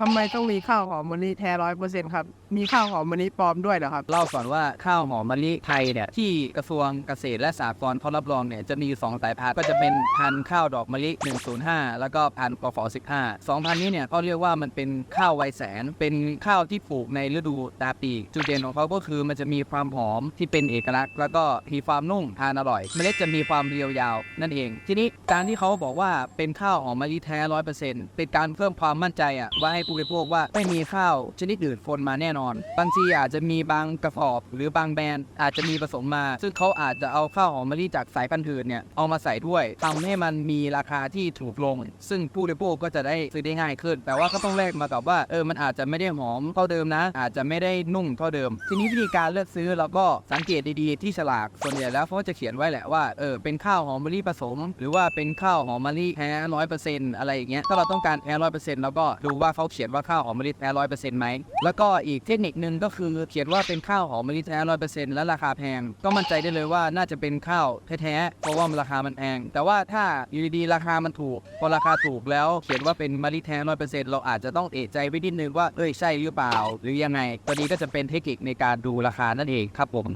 ทำไมต้องมีข้าวหอมมะลิแท้ร้อยเปอร์เซ็นต์ครับ มีข้าวหอมมะลิปลอมด้วยเหรอครับ เล่าก่อนว่าข้าวหอมมะลิไทยเนี่ยที่กระทรวงเกษตรและสหกรณ์เขารับรองเนี่ยจะมี 2 สายพันธุ์ก็จะเป็นพันธุ์ข้าวดอกมะลิ 105 แล้วก็พันธุ์กฟ15 2พันธุ์นี้เนี่ยเขาเรียกว่ามันเป็นข้าวไวแสน เป็นข้าวที่ปลูกในฤดูตาปีจุดเด่นของเขาก็คือมันจะมีความหอมที่เป็นเอกลักษณ์ แล้วก็มีความนุ่มทานอร่อยเมล็ดจะมีความเรียวยาว นั่นเอง ทีนี้การที่เขาบอกว่าเป็นข้าวหอมมะลิแท้ร้อยเปอร์เซ็นต์เป็นการเพิ่มความมั่นใจอะว่าให้ผู้บริโภคว่าไม่มีข้าวชนิดอื่นปนมาแน่นอน บางทีอาจจะมีบางกระสอบ หรือบางแบรนด์อาจจะมีผสมมา ซึ่งเขาอาจจะเอาข้าวหอมมะลิจากสายพันธุ์อื่นเนี่ยเอามาใส่ด้วยทำให้มันมีราคาที่ถูกลง ซึ่งผู้บริโภคก็จะได้ซื้อได้ง่ายขึ้น แต่ว่าก็ต้องแลกมากับว่าเออมันอาจจะไม่ได้หอมเท่าเดิมนะ อาจจะไม่ได้นุ่มเท่าเดิม ทีนี้วิธีการเลือกซื้อเราก็สังเกตดีๆที่ฉลากส่วนใหญ่แล้วเขาก็จะเขียนไว้แหละว่าเออเป็นข้าวหอมมะลิผสม หรือว่าเป็นข้าวหอมมะลิแท้ร้อยเปอร์เซ็นต์อะไรอย่างเงี้ยถ้าเราต้องการแท้ร้อยเปอร์เซ็นต์เราก็ดูว่าเขาเขียนว่าข้าวหอมมะลิแท้ร้อยเปอร์เซ็นต์ไหมแล้วก็อีกเทคนิคนึงก็คือเขียนว่าเป็นข้าวหอมมะลิแท้ร้อยเปอร์เซ็นต์และราคาแพง ก็มั่นใจได้เลยว่าน่าจะเป็นข้าวแท้ๆเพราะว่าราคามันแพงแต่ว่าถ้าอยู่ดีๆราคามันถูก พอราคาถูกแล้วเขียนว่าเป็นมะลิแท้ร้อยเปอร์เซ็นต์เราอาจจะต้องเอะใจไปนิดนึงว่าเอ้ยใช่หรือเปล่า หรือยังไงตัวนี้ก็จะเป็นเทคนิคในการดูราคานั่นเองครับผม